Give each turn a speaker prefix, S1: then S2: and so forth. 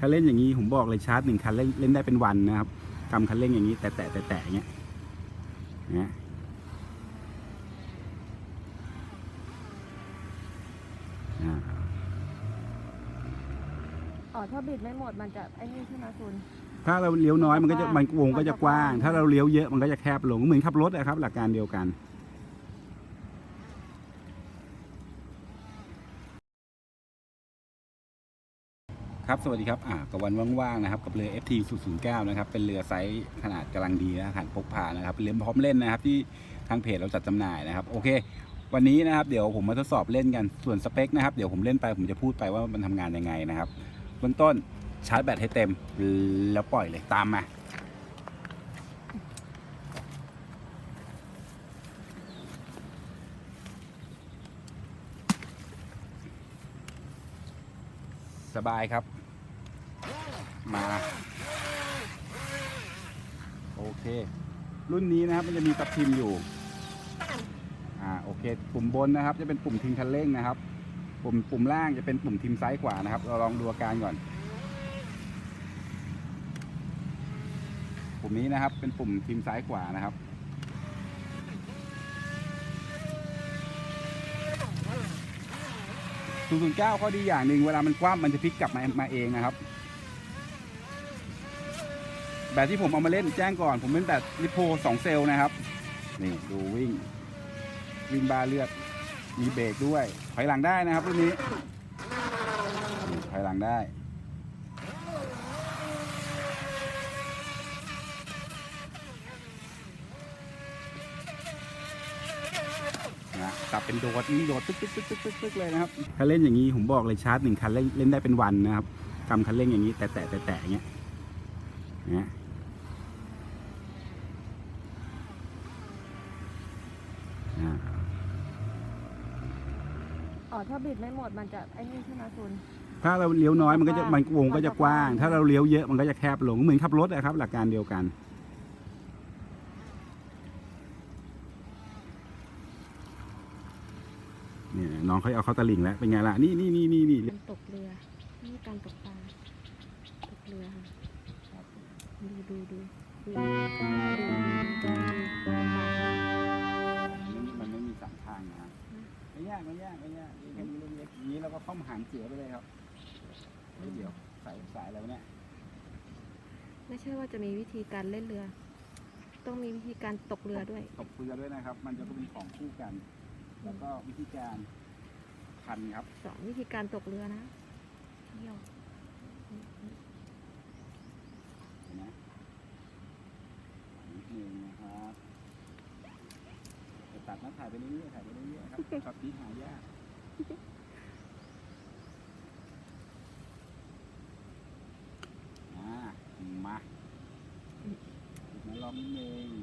S1: ถ้าเล่นอย่างนี้ผมบอกเลยชาร์จหนึ่งคันเล่นเล่นได้เป็นวันนะครับกำคันเร่งอย่างนี้ แต่แต่แต่แต่อย่างเงี้ยนะอ่า
S2: อ๋อถ้าบิดไม่หมดมันจะไอ้นี่ใช่ไหมคุณ
S1: ถ้าเราเลี้ยวน้อยมันก็จะ
S2: กว้าง
S1: มันวงก็จะกว้าง ถ้าเราเลี้ยวเยอะมันก็จะแคบลงเหมือนขับรถนะครับ หลักการเดียวกัน ครับสวัสดีครับอ่ากับวันว่างๆนะครับกับเรือ FT 009นะครับเป็นเรือไซส์ขนาดกำลังดีนะขนาดพกพานะครับเป็นเรือพร้อมเล่นนะครับที่ทางเพจเราจัดจำหน่ายนะครับโอเค วันนี้นะครับเดี๋ยวผมมาทดสอบเล่นกันส่วนสเปคนะครับเดี๋ยวผมเล่นไปผมจะพูดไปว่ามันทำงานยังไงนะครับเบื้องต้นชาร์จแบตให้เต็มแล้วปล่อยเลยตามมาสบายครับ มา โอเค รุ่นนี้นะครับมันจะมีตับทิมอยู่อ่าโอเค ปุ่มบนนะครับ จะเป็นปุ่มทิ้งคันเร่งนะครับ ปุ่มปุ่มล่างจะเป็นปุ่มทิมซ้ายขวานะครับ เราลองดูอาการก่อน ปุ่มนี้นะครับ เป็นปุ่มทิมซ้ายขวานะครับ009ข้อดีอย่างหนึ่งเวลามันคว่ำมันจะพลิกกลับมามาเองนะครับ แบบที่ผมเอามาเล่นแจ้งก่อน ผมเป็นแบบลิโพสองเซลล์นะครับนี่ดูวิ่งวิ่งบาเลือดมีเบรกด้วยถอยหลังได้นะครับรุ่นนี้ถอยหลังได้นะตับเป็นโดดนี่โดดตึ๊กตึ๊กตึ๊กตึ๊กตึ๊กเลยนะครับถ้าเล่นอย่างนี้ผมบอกเลยชาร์จหนึ่งคันเล่นเล่นได้เป็นวันนะครับกำคันเร่งอย่างนี้ แต่แต่แต่แต่อย่างเงี้ยนะ อ่า
S2: อ๋อถ้าบิดไม่หมดมันจะไอ้นี่ใช่ไหมคุณ
S1: ถ้าเราเลี้ยวน้อยมันก็จะมันวงก็จะกว้าง
S2: มันจะกว้าง
S1: ถ้าเราเลี้ยวเยอะมันก็จะแคบลงเหมือนขับรถนะครับ หลักการเดียวกันเนี่ยน้องเขาเอาเข้าตะลิ่งแล้วเป็นไงล่ะนี่นี่นี่นี่นี่
S2: การตกเรือนี่การตกปลาตกเรือค่ะดูดูดูดู
S1: อย่างนี้เราก็เข้ามาหางเสือไปเลยครับเฮ้ยเดี๋ยวสายสายอะไรวะเนี่ย
S2: ไม่ใช่ว่าจะมีวิธีการเล่นเรือ ต้องมีวิธีการตกเรือด้วย
S1: ตบเรือด้วยนะครับ มันจะเป็นของคู่กัน แล้วก็วิธีการพันครับ
S2: สอนวิธีการตกเรือนะเที่ยว
S1: เห็นไหมนิดนึงนะครับจะตัดมาถ่ายไปเรื่อยๆถ่ายไปเรื่อยๆครับช็อตนี้หายาก amazing.